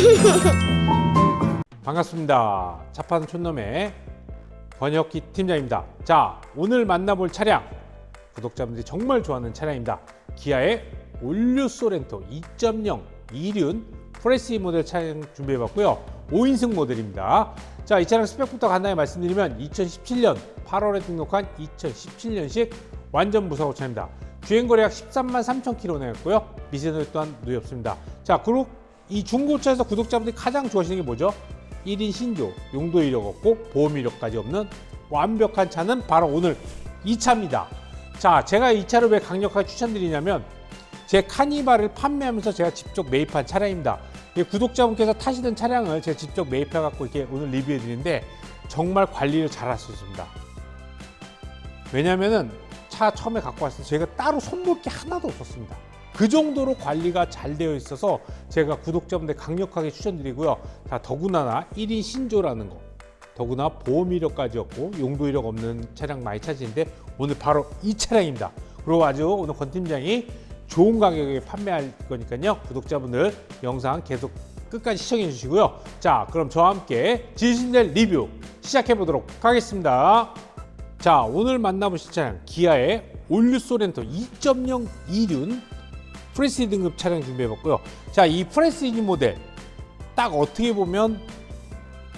반갑습니다. 차판 촌놈의 권혁기 팀장입니다. 자, 오늘 만나볼 차량 구독자분들이 정말 좋아하는 차량입니다. 기아의 올류 소렌토 2.0 이륜 프레시 모델 차량 준비해봤고요. 5인승 모델입니다. 자, 이 차량 스펙부터 간단히 말씀드리면 2017년 8월에 등록한 2017년식 완전 무사고 차입니다. 주행 거리 약 13만 3천 킬로 내었고요. 미세노 또한 누이 없습니다. 자, 그리고 이 중고차에서 구독자분들이 가장 좋아하시는 게 뭐죠? 1인 신조, 용도 이력 없고 보험 이력까지 없는 완벽한 차는 바로 오늘 이 차입니다. 자, 제가 이 차를 왜 강력하게 추천드리냐면 제 카니발을 판매하면서 제가 직접 매입한 차량입니다. 이 구독자분께서 타시던 차량을 제가 직접 매입해 갖고 이렇게 오늘 리뷰해 드리는데 정말 관리를 잘 하셨습니다. 왜냐면은 차 처음에 갖고 왔을 때 저희가 따로 손볼 게 하나도 없었습니다. 그 정도로 관리가 잘 되어 있어서 제가 구독자분들 강력하게 추천드리고요. 다 더구나 1인 신조라는 거. 더구나 보험 이력까지 없고 용도 이력 없는 차량 많이 찾으는데 오늘 바로 이 차량입니다. 그리고 아주 오늘 권 팀장이 좋은 가격에 판매할 거니까요. 구독자분들 영상 계속 끝까지 시청해 주시고요. 자, 그럼 저와 함께 진실될 리뷰 시작해 보도록 하겠습니다. 자, 오늘 만나보실 차량 기아의 올류 소렌토 2.0 이륜 프레시지 등급 차량 준비해봤고요. 자, 이 프레시지 모델 딱 어떻게 보면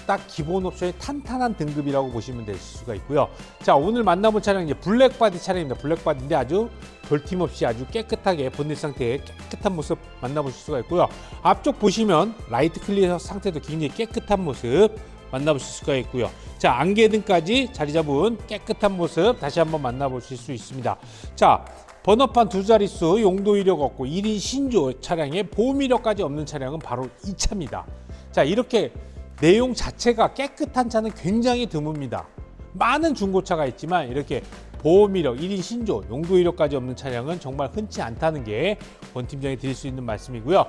딱 기본 옵션이 탄탄한 등급이라고 보시면 될 수가 있고요. 자, 오늘 만나볼 차량은 이제 블랙 바디 차량입니다. 블랙 바디인데 아주 별팀 없이 아주 깨끗하게 본넷 상태의 깨끗한 모습 만나보실 수가 있고요. 앞쪽 보시면 라이트 클리어 상태도 굉장히 깨끗한 모습 만나보실 수가 있고요. 자, 안개등까지 자리 잡은 깨끗한 모습 다시 한번 만나보실 수 있습니다. 자, 번호판 두 자릿수 용도 이력 없고 1인 신조 차량에 보험 이력까지 없는 차량은 바로 이 차입니다. 자, 이렇게 내용 자체가 깨끗한 차는 굉장히 드뭅니다. 많은 중고차가 있지만 이렇게 보험 이력, 1인 신조, 용도 이력까지 없는 차량은 정말 흔치 않다는 게원 팀장이 드릴 수 있는 말씀이고요.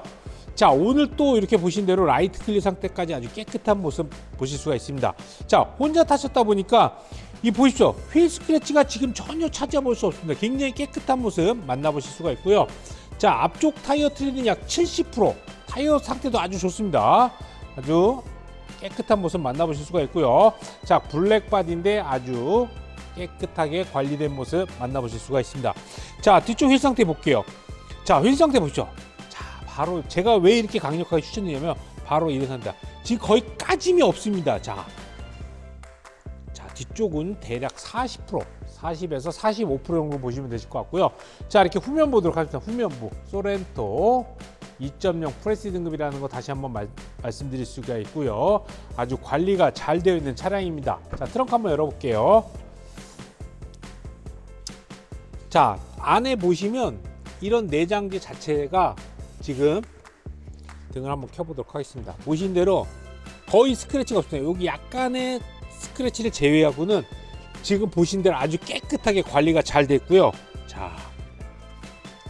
자, 오늘 또 이렇게 보신 대로 라이트 클리어 상태까지 아주 깨끗한 모습 보실 수가 있습니다. 자, 혼자 타셨다 보니까 이 보십시오. 휠 스크래치가 지금 전혀 찾아볼 수 없습니다. 굉장히 깨끗한 모습 만나보실 수가 있고요. 자, 앞쪽 타이어 트리는 약 70%, 타이어 상태도 아주 좋습니다. 아주 깨끗한 모습 만나보실 수가 있고요. 자, 블랙 바디인데 아주 깨끗하게 관리된 모습 만나보실 수가 있습니다. 자, 뒤쪽 휠 상태 볼게요. 자, 휠 상태 보시죠. 자, 바로 제가 왜 이렇게 강력하게 추천드리냐면 바로 이런 상태다. 지금 거의 까짐이 없습니다. 자, 자 뒤쪽은 대략 40% 40에서 45% 정도 보시면 되실 것 같고요. 자, 이렇게 후면 보도록 하겠습니다. 후면부 소렌토 2.0 프레시 등급이라는 거 다시 한번 말, 말씀드릴 수가 있고요. 아주 관리가 잘 되어 있는 차량입니다. 자, 트렁크 한번 열어볼게요. 자, 안에 보시면 이런 내장재 자체가 지금 등을 한번 켜보도록 하겠습니다. 보신 대로 거의 스크래치가 없습니다. 여기 약간의 스크래치를 제외하고는 지금 보신 대로 아주 깨끗하게 관리가 잘 됐고요. 자,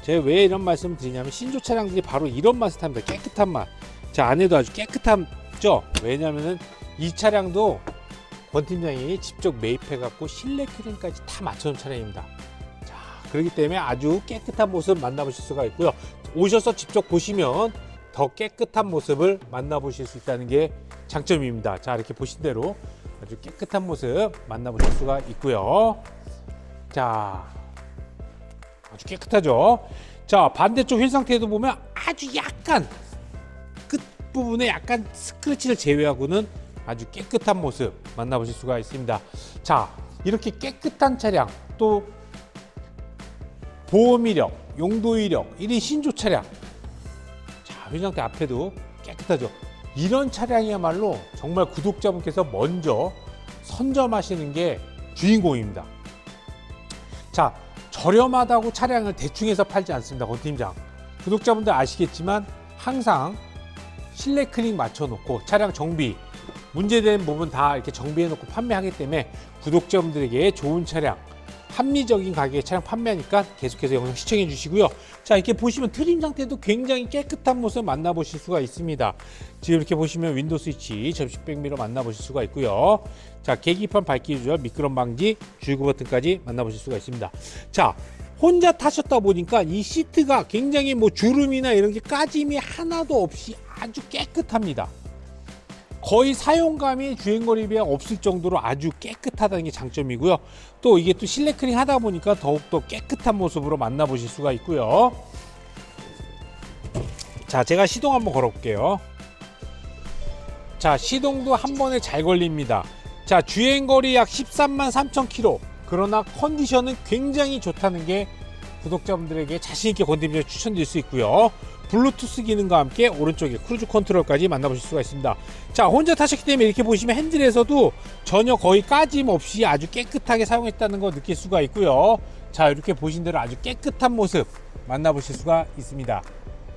제가 왜 이런 말씀을 드리냐면 신조 차량들이 바로 이런 맛을 탑니다. 깨끗한 맛. 자, 안에도 아주 깨끗하죠? 왜냐면은 이 차량도 권 팀장이 직접 매입해갖고 실내 크림까지 다 맞춰놓은 차량입니다. 자, 그렇기 때문에 아주 깨끗한 모습 만나보실 수가 있고요. 오셔서 직접 보시면 더 깨끗한 모습을 만나보실 수 있다는 게 장점입니다. 자, 이렇게 보신 대로 아주 깨끗한 모습 만나보실 수가 있고요. 자, 아주 깨끗하죠. 자, 반대쪽 휠 상태에도 보면 아주 약간 끝 부분에 약간 스크래치를 제외하고는 아주 깨끗한 모습 만나보실 수가 있습니다. 자, 이렇게 깨끗한 차량 또 보험 이력, 용도 이력, 1인 신조 차량. 자, 휠 상태 앞에도 깨끗하죠. 이런 차량이야말로 정말 구독자분께서 먼저 선점하시는 게 주인공입니다. 자, 저렴하다고 차량을 대충해서 팔지 않습니다. 권 팀장. 구독자분들 아시겠지만 항상 실내 클릭 맞춰놓고 차량 정비 문제된 부분 다 이렇게 정비해놓고 판매하기 때문에 구독자분들에게 좋은 차량 합리적인 가격에 차량 판매하니까 계속해서 영상 시청해 주시고요. 자 이렇게 보시면 트림 상태도 굉장히 깨끗한 모습 만나보실 수가 있습니다. 지금 이렇게 보시면 윈도우 스위치, 접시 백미러 만나보실 수가 있고요. 자 계기판 밝기 조절, 미끄럼 방지, 줄구 버튼까지 만나보실 수가 있습니다. 자 혼자 타셨다 보니까 이 시트가 굉장히 뭐 주름이나 이런 게 까짐이 하나도 없이 아주 깨끗합니다. 거의 사용감이 주행거리 비해 없을 정도로 아주 깨끗하다는 게 장점이고요. 또 이게 또 실내 크링 하다 보니까 더욱더 깨끗한 모습으로 만나보실 수가 있고요. 자, 제가 시동 한번 걸어볼게요. 자, 시동도 한 번에 잘 걸립니다. 자, 주행거리 약 13만 3천 킬로. 그러나 컨디션은 굉장히 좋다는 게 구독자분들에게 자신있게 건드리며 추천드릴 수 있고요. 블루투스 기능과 함께 오른쪽에 크루즈 컨트롤까지 만나보실 수가 있습니다. 자, 혼자 타셨기 때문에 이렇게 보시면 핸들에서도 전혀 거의 까짐 없이 아주 깨끗하게 사용했다는 거 느낄 수가 있고요. 자, 이렇게 보신 대로 아주 깨끗한 모습 만나보실 수가 있습니다.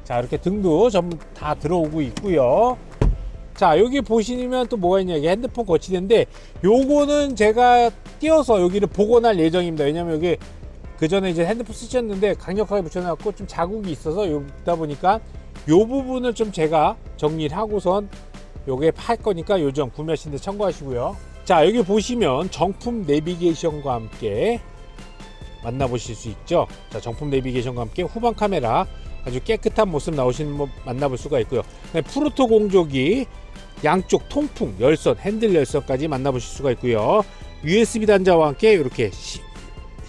자, 이렇게 등도 전부 다 들어오고 있고요. 자, 여기 보시면 또 뭐가 있냐. 이게 핸드폰 거치대인데 요거는 제가 띄어서 여기를 복원할 예정입니다. 왜냐면 여기 그 전에 이제 핸드폰 쓰셨는데 강력하게 붙여놨고 좀 자국이 있어서 여기다 보니까 요 부분을 좀 제가 정리를 하고선 요게 팔 거니까 요점 구매하시는데 참고하시고요. 자 여기 보시면 정품 내비게이션과 함께 만나보실 수 있죠. 자 정품 내비게이션과 함께 후방 카메라 아주 깨끗한 모습 나오시는 분 만나볼 수가 있고요. 그다음에 프로토 공조기 양쪽 통풍 열선 핸들 열선까지 만나보실 수가 있고요. USB 단자와 함께 이렇게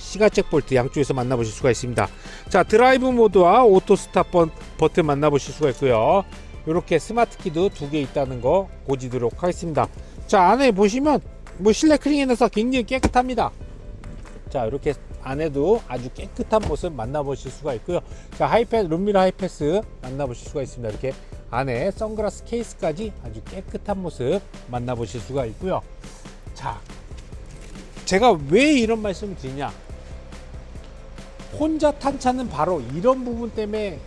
시, 시가책 볼트 양쪽에서 만나보실 수가 있습니다. 자 드라이브 모드와 오토 스탑 번- 버튼 만나보실 수가 있고요. 이렇게 스마트 키도 두 개 있다는 거 고지도록 하겠습니다. 자 안에 보시면 뭐 실내 크링에서 굉장히 깨끗합니다. 자 이렇게 안에도 아주 깨끗한 모습 만나보실 수가 있고요. 자 하이패스 룸미러 하이패스 만나보실 수가 있습니다. 이렇게 안에 선글라스 케이스까지 아주 깨끗한 모습 만나보실 수가 있고요. 자 제가 왜 이런 말씀을 드리냐 혼자 탄 차는 바로 이런 부분 때문에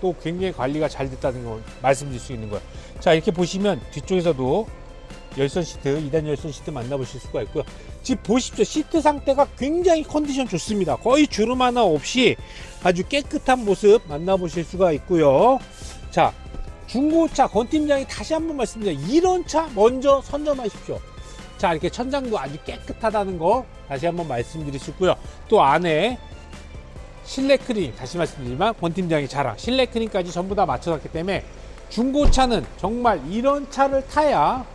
또 굉장히 관리가 잘 됐다는 걸 말씀드릴 수 있는 거예요. 자 이렇게 보시면 뒤쪽에서도 열선 시트, 2단 열선 시트 만나보실 수가 있고요. 지금 보십시오. 시트 상태가 굉장히 컨디션 좋습니다. 거의 주름 하나 없이 아주 깨끗한 모습 만나보실 수가 있고요. 자, 중고차 건 팀장이 다시 한번 말씀드립니다. 이런 차 먼저 선점하십시오. 자, 이렇게 천장도 아주 깨끗하다는 거 다시 한번 말씀드릴 수 있고요. 또 안에 실내 크림 다시 말씀드리지만 권 팀장이 자랑 실내 크림까지 전부 다 맞춰놨기 때문에 중고차는 정말 이런 차를 타야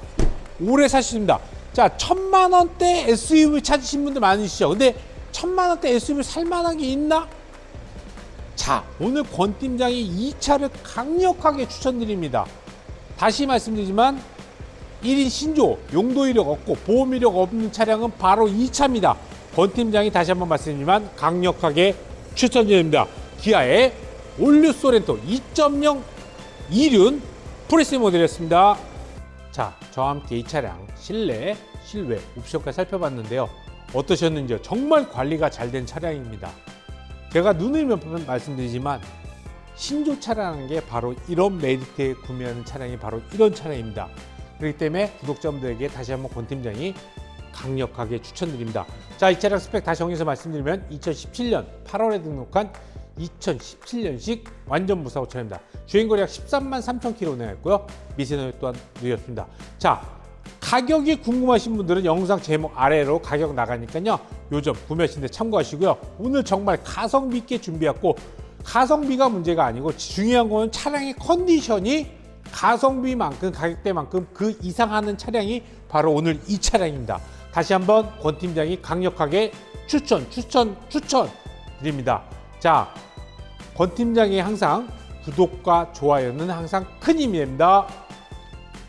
오래 사십니다. 자, 천만 원대 SUV 찾으신 분들 많으시죠? 근데 천만 원대 SUV 살만한 게 있나? 자, 오늘 권 팀장이 이 차를 강력하게 추천드립니다. 다시 말씀드리지만 1인 신조, 용도 이력 없고 보험 이력 없는 차량은 바로 이 차입니다. 권 팀장이 다시 한번 말씀드리지만 강력하게 추천드립니다. 기아의 올류 소렌토 2.0 이륜 프레스 모델이었습니다. 자, 저와 함께 이 차량 실내, 실외, 옵션까지 살펴봤는데요. 어떠셨는지요? 정말 관리가 잘 된 차량입니다. 제가 눈을 몇 번 말씀드리지만 신조 차라는 게 바로 이런 메리트에 구매하는 차량이 바로 이런 차량입니다. 그렇기 때문에 구독자분들에게 다시 한번 권 팀장이 강력하게 추천드립니다. 자, 이 차량 스펙 다시 정리해서 말씀드리면 2017년 8월에 등록한 2017년식 완전 무사고 차량입니다. 주행거리 약 13만 3천 킬로 운행했고요. 미세노유 또한 누렸습니다. 자, 가격이 궁금하신 분들은 영상 제목 아래로 가격 나가니까요. 요점 구매하시는데 참고하시고요. 오늘 정말 가성비 있게 준비했고 가성비가 문제가 아니고 중요한 거는 차량의 컨디션이 가성비만큼 가격대만큼 그 이상하는 차량이 바로 오늘 이 차량입니다. 다시 한번 권 팀장이 강력하게 추천, 추천, 추천 드립니다. 자, 권 팀장이 항상 구독과 좋아요는 항상 큰 힘이 됩니다.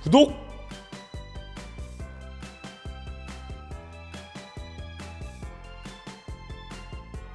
구독,